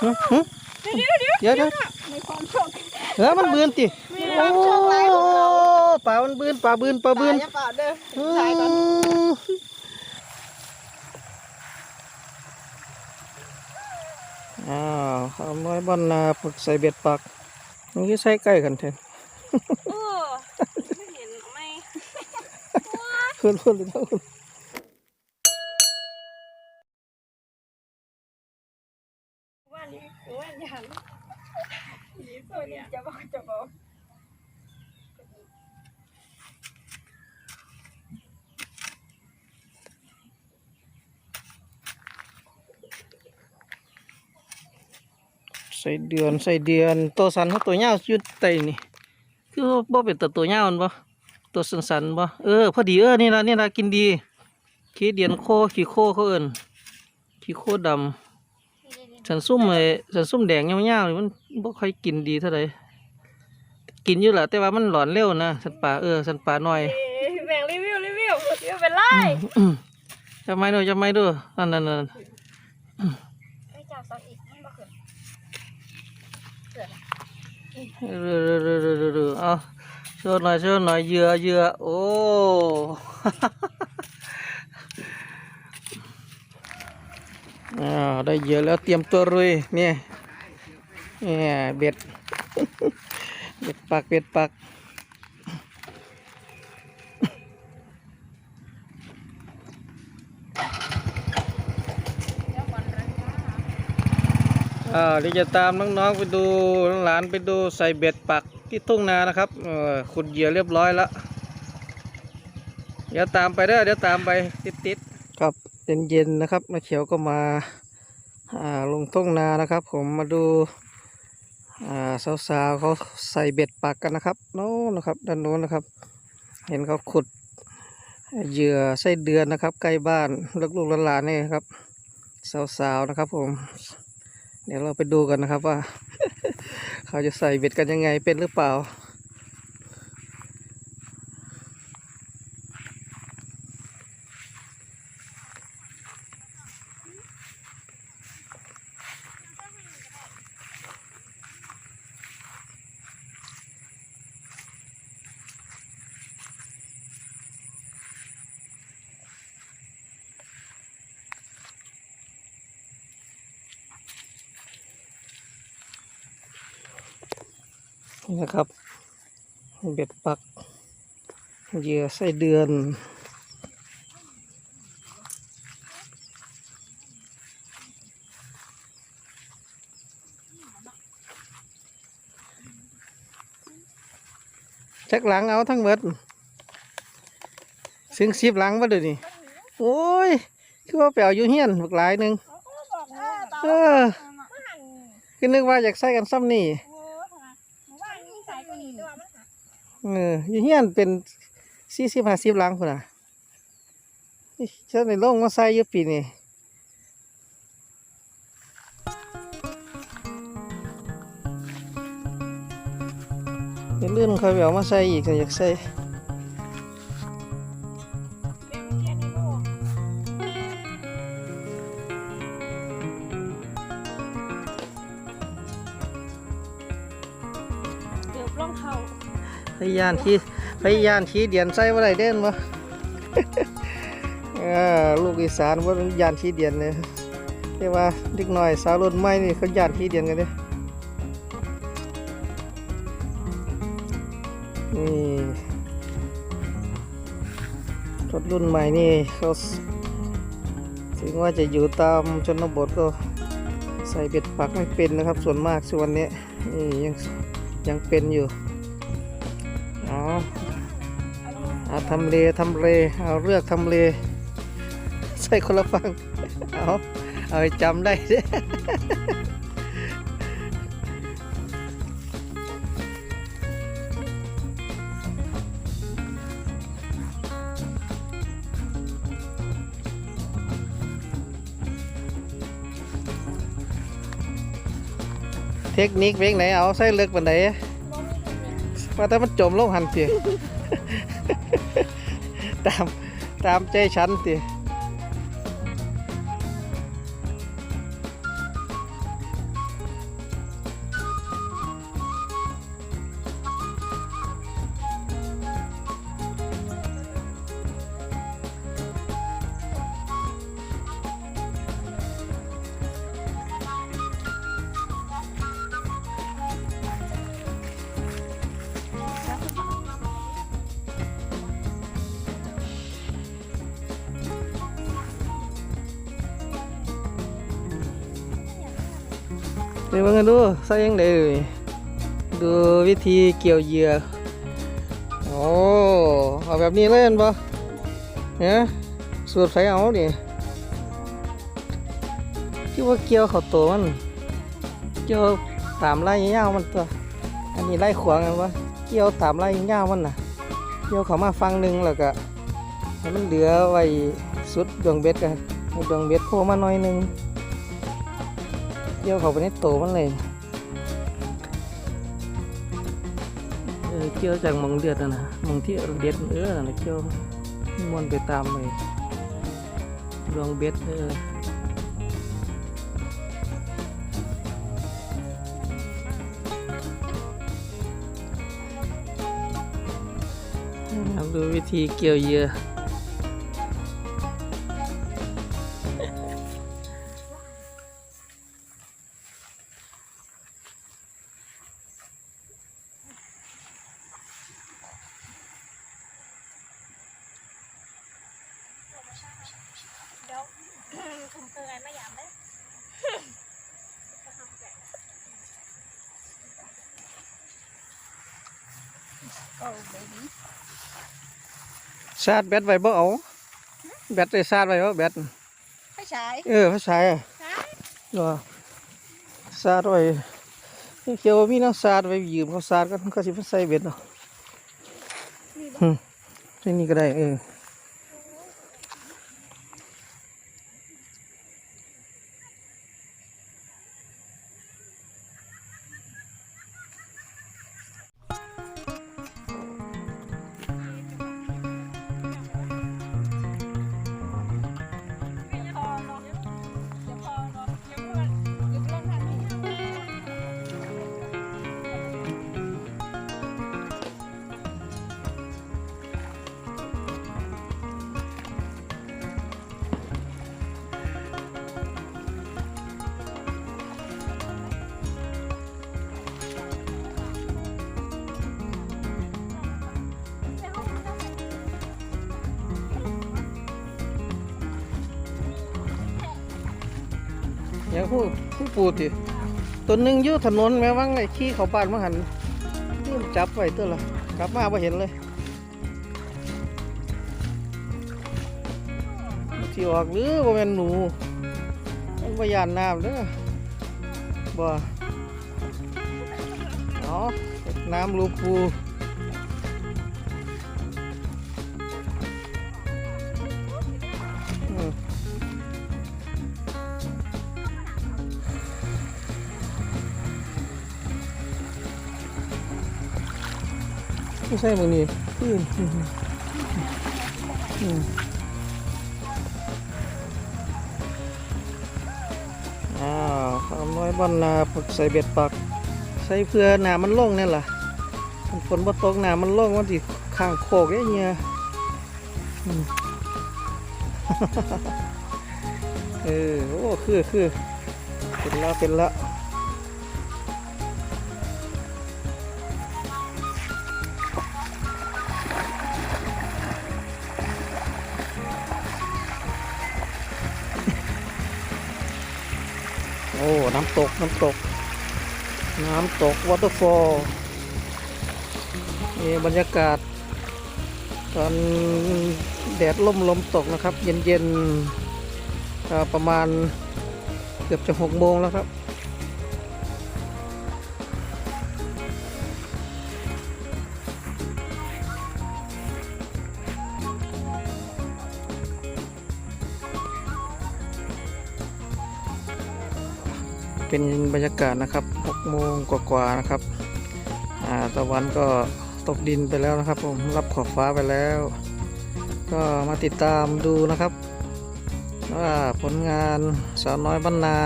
หึหึเดี๋ยวเดี๋ยวเดี๋ยวเดี๋ยวในความโชคเออมันบืนติมีโอ้ความโชคร้ายของเราปลามันบืนปลาบืนปลาบืนอย่าเปล่าเด้ออืสายก่อนมอ้าวเอาไม้บอนนาปึกใส่เบ็ดปักนี่ใส่ใกล้กันแทนโอ้ไม่เห็นไหมขึ้นขึ้นเลยทั้งว่านี่ว่ายัน นี่ตัวนี้จะบอกจะบอกใส่เดือนใส่เดือนตัวสันเขาตัวยาวอยุดไตนี่คือบ่เป็นตัวตัวยาวนั่นบ่ตัวสันสันๆบ่เออพอดีเออนี่ละนี่ละกินดีขี้เดียนโคขี้โคเขาเอิ้นขี้โคดำ สันซุ่มไอ้สันซุ่มแดงยาวๆนี่มันบ่ค่อยกินดีเท่าใดกินอยู่แหละแต่ว่ามันหลอนเร็วนะสันป่าเออสันป่าน้อยเอ๊ะแบ่งรีวิวรีวิวรีวิวเป็นไรอืมจะไม่ดูจะไม่ดูนั่นนั่นนั่นไม่จับซอสอีกไม่บอกเกิดเรือเรือเรือเรือเรือเรือเอาโชว์หน่อยโชว์หน่อยเหยื่อเหยื่อโอ้ อ้าวได้เยื่อแล้วเตรียมตัวรุยเนี่ยเนี่ยเบ็ด เบ็ดปักเบ็ดปักอ่าเดี๋ยวจะตามน้องๆไปดูหลานไปดูใส่เบ็ดปักที่ทุ่งนานะครับขุดเหยื่อเรียบร้อยแล้ว เดี๋ยวตามไปเด้อเดี๋ยวตามไปติดๆ เย็นๆนะครับนาเขียวก็มาลงทุ่งนานะครับ ผมมาดูาสาวๆเขาใส่เบ็ดปักกันนะครับโน้นนะครับด้านโน้นนะครับ เห็นเขาขุดเหยื่อไส้เดือนนะครับ ใกล้บ้านลูกๆหลานๆนี่ครับ สาวๆนะครับ ผม เดี๋ยวเราไปดูกันนะครับว่า เขาจะใส่เบ็ดกันยังไงเป็นหรือเปล่า นะครับ เบ็ดปัก เหยื่อไส้เดือนชักหลังเอาทั้งเบิดซึ่งสิบหลังมาดี๋ยวนี้โอ้ย คือว่าไปเอาอยู่เฮียนบักหลายหนึ่งกเออตาเออคือนึกว่าอยากใส่กันซ้ำนี่ เอออยู่เฮียนเป็นสี่สิบห้าสิบลังคนอะฉันในโลกมาใส่เยอะปีนี่เลื่อนเขาไปเอามาใส่อีกอยากใส่ ยานที่พยานที่เดียนใส่ว่าไรเด่นวะลูกอีสานว่ายานที่เดียนเลยเรียกว่าเด็กน้อยสาวรุ่นใหม่นี่เขายานที่เดียนกันเด้นี่รถรุ่นใหม่นี่เขาถึงว่าจะอยู่ตามชนบทก็ใส่เบ็ดปักไม่เป็นนะครับ ส่วนมากส่วนนี้นี่ยังยังเป็นอยู่ เอาทำเลทำเลเอาเลือกทำเล ใส่คนละฟังเอาเอาให้จำได้เด้เทคนิคเพลงไหนเอาใส่เลือกปันไหน ว่าแต่มันจมลงหันเสียตามตามใจฉันสิ เดี๋ยวมากันดูใส่ยังไงเอ่ยดูวิธีเกี่ยวเหยื่อโอ้เอาแบบนี้เลยเห็นปะเนี่ยสูตรไฟเอาดิที่ว่าเกี่ยวเขาตัวมันเกี่ยวตามไล่ยาวมันตัวอันนี้ไล่ขวางกันวะเกี่ยวตามไล่ยาวมันน่ะเกี่ยวเขามาฟังหนึ่งแล้วก็ให้มันเหลือไว้สุดดวงเบ็ดกันให้ดวงเบ็ดโผล่มาหน่อยหนึง กี่ยวเขาไปในโตมันเลยเออเกี่ยวจากหมองเดือดนะนะหมองที่เบ็ดเออนั่นนะเกี่ยวมวนไปตามเลยดวงเบ็ดเออเอาดูวิธีเกี่ยวเหยื่อ คุมเตือนไม่อยากเลยโอ้เบบี้ชาร์จแบตไว้บ่เอาแบตได้ชาร์จไว้บ่แบตไม่ใช่เออภาษาอะใช่ว่าชาร์จไว้เกี่ยวมีน้ำชาร์จไว้ยืมเขาชาร์จกันเขาสิมาใส่เบ็ดเนาะมีบ่หึที่นี่ก็ได้เออ อย่างผู้ผู้ปูติตัวหนึ่งยู่ถนนแม่วังไอ้ขี้เขาบ้านมาหันนี่มันจับไว้ตัวละกลับมาไ่เห็นเลยที่ออกหรือว่าเป็นหนูมันพยานน้ำเด้อบ่เอน้ำรูกปู ไม่ใช่มึงนี่อืมอืมอืมอ้าวสามร้อยบอลนาปักใส่เบ็ดปัก ใส่เพื่อหนามันล่งเนี่ยล่ะมันฝนบ่ตกหนามันล่งมันสิข้างโคกไอ้เงี้ยอืมเออ โอ้ คือคือเป็นละเป็นละ อ้ น้ำตก น้ำตก น้ำตกวอเตอร์ฟอลนี่บรรยากาศ ตอนแดดล่มลมตกนะครับ เย็นๆประมาณเกือบจะหกโมงแล้วครับ เป็นบรรยากาศนะครับ6โมงกว่าๆนะครับอ่าตะวันก็ตกดินไปแล้วนะครับผมรับขอบฟ้าไปแล้ว ก็มาติดตามดูนะครับว่าผลงานสาวน้อยบรรณา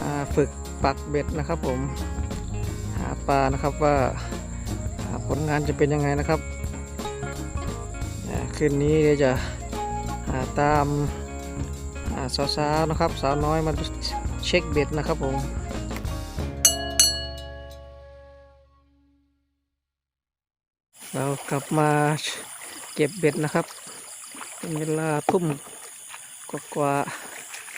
อ่าฝึกปักเบ็ดนะครับผมหาปลานะครับว่าผลงานจะเป็นยังไงนะครับคืนนี้เดี๋ยวจะาตามาสาวๆนะครับ สาวน้อยมา เช็คเบ็ดนะครับผมเรากลับมาเก็บเบ็ดนะครับ เป็นเวลาทุ่มกว่า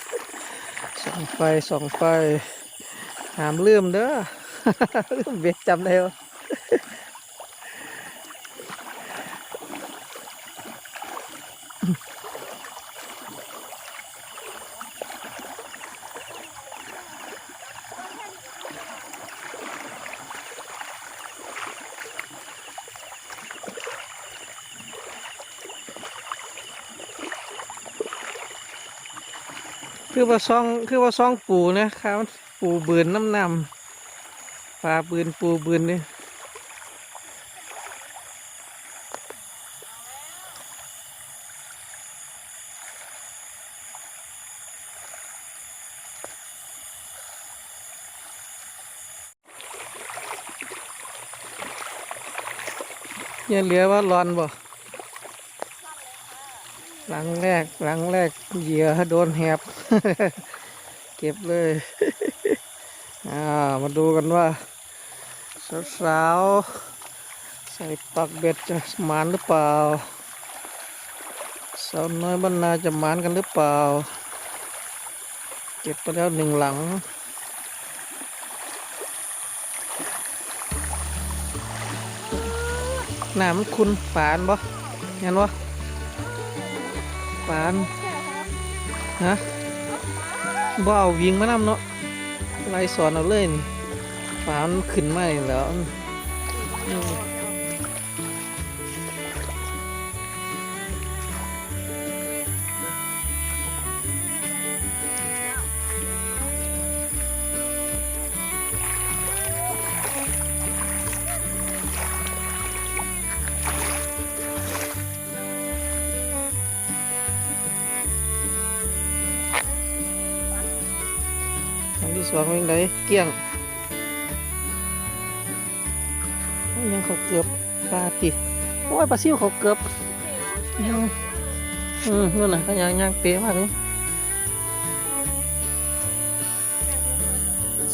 ๆส่องไฟส่องไฟหามเลื่อมเด้อลืมเบ็ดจำได้วะ คือว่าซองคือว่าซองปูนะครับปูบืนน้ำนำปลาบืนปูบืนนี่ยังเหลือว่าร้อนบ่ หลังแรกหลังแรกเหยื่อโดนแหบ เก็บเลยอ่ามาดูกันว่า สาวๆใส่ปักเบ็ดจะหมานหรือเปล่า สาวน้อยบรรณาจะหมานกันหรือเปล่า เก็บไปแล้วหนึ่งหลังหนามคุณฝานบ่เห็นบ่ ปานฮะบ่เอาวิ่งมานำเนาะไล่สอนเอาเลยนี่ปานขึ้นมานี่แล้ว สองเป็นไรเกี้ยงโอ้ยยังเขาเกือบปลาติโอ้ยปลาซิวเขาเกือบยังอืมนู่นน่ะก็ยังยังเป๊ะมากเลย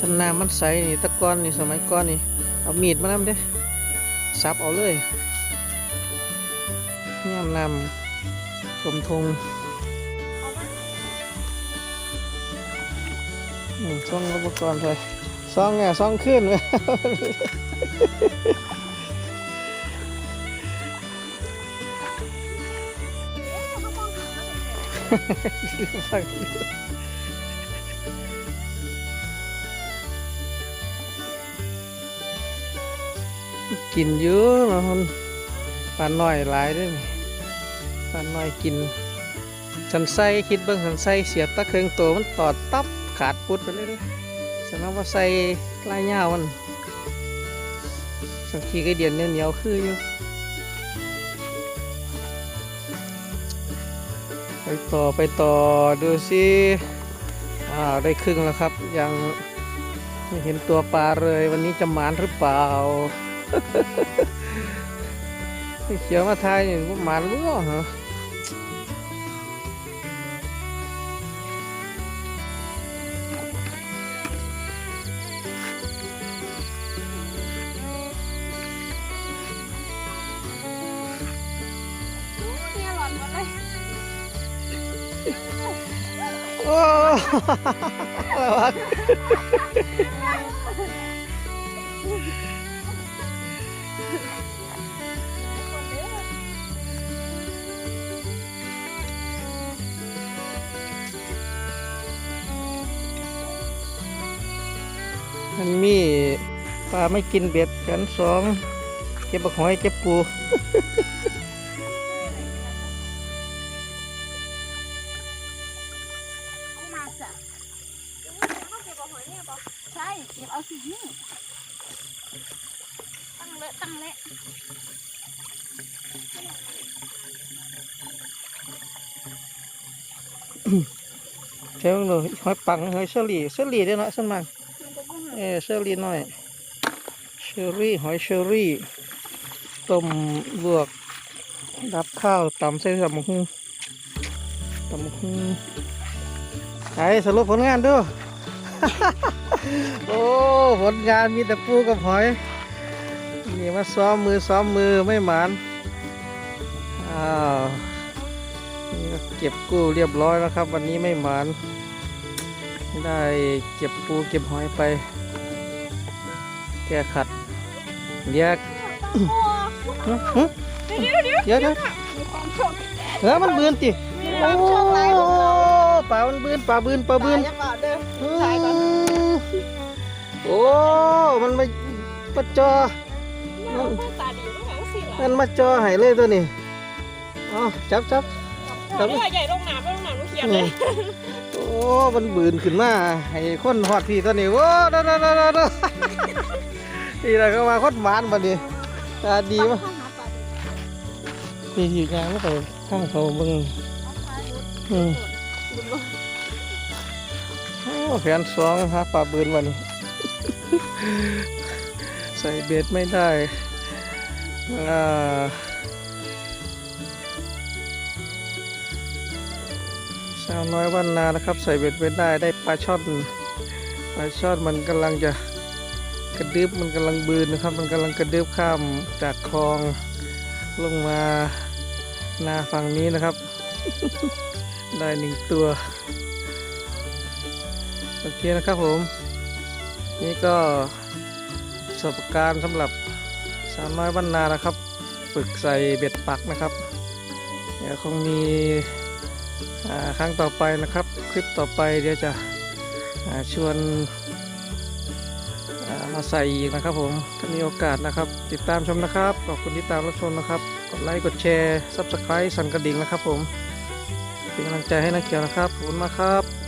สนามมันใสนี่แตะกอนนี่สมัยก่อนนี่เอามีดมานำเด้สับเอาเลยย่ำนำสมทง ซ่องอุปกรณ์ไปซ่องเนี่ยซ่องขึ้นเลยกินเยอะนะคนปลาหน่อยหลายด้วยปลาหน่อยกินสันไส้คิดเบิ่งสันไส้เสียบตะเคืองตัวมันตอดตับ ขาดปุดไปเลยเด้อฉะนั้นว่าใส่ลายยาวมันสังทีก็เดียนเหนียวๆคืออยู่ไปต่อไปต่อดูสิอ้าวได้ครึ่งแล้วครับ ยังไม่เห็นตัวปลาเลย วันนี้จะหมานหรือเปล่าเขียวมาทายนี่ว่าหมานหรือเปล่า อะไรวะมันมีปลาไม่กินเบ็ดกันสองเก็บบักหอยเก็บปู เจ้าเลยหอยปังหอยเชอรี่เชอรี่ด้วยเนาะส่วนมากมันจะบุ้งเออเชอรี่หน่อยเชอรี่หอยเชอรี่ต้มลวกดับข้าวตำใส่ตำหุ้งตำหุ้งไอสรุปผลงานดู โอ้ผลงานมีแต่ปูกับหอยนี่มาซ้อมมือซ้อมมือไม่หมานอ้าว เก็บกู้เรียบร้อยแล้วครับ วันนี้ไม่หมาน ได้เก็บปูเก็บหอยไป แก้ขัดเรียกโอ้หึหึเดี๋ยวเดี๋ยวเดี๋ยวเดี๋ยวเดี๋ยวมีความโชคเออมันบืนติมีความโชคร้ายของเราปลามันบืนปลาบืนปลาบืนตายยังเปล่าเด้ออืถ่ายก่อนมโอ้ มันมามาจอตาดีมากสิล่ะมันมาจอให้เลยตัวนี้เอาจับจับ เดี๋ยวใหญ่ลงน้ำลงน้ำลูกเขียนเลยโอ้มันบืนขึ้นมาให้คนหอดพี่ตัวนี้โว้ดดดดดนี่แหละก็มาคนหมานบัดนี้ตาดีมากพี่ทีงานไม่ไปข้างเขาเบิ่งอืมโอ้แขนสองฮะปลาบืนวันนี้ ใส่เบ็ดไม่ได้อ่า สาวน้อยวันนานะครับ ใส่เบ็ดไม่ได้ได้ปลาช่อนปลาช่อนมันกำลังจะกระดึบมันกำลังบืนนะครับ มันกำลังกระดึบข้ามจากคลองลงมานาฝั่งนี้นะครับ ได้หนึ่งตัวโอเคนะครับผม นี่ก็ประสบการณ์สำหรับสาวน้อยบ้านนานะครับ ฝึกใส่เบ็ดปักนะครับ เดี๋ยวคงมี ครั้งต่อไปนะครับ คลิปต่อไปเดี๋ยวจะชวนมาใส่อีกนะครับผมถ้ามีโอกาสนะครับ ติดตามชมนะครับ ขอบคุณที่ตามรับชมนะครับ กดไลค์กดแชร์ซับสไครต์สั่นกระดิ่งนะครับผม เป็นกำลังใจให้นักเขียวนะครับขอบคุณมากครับ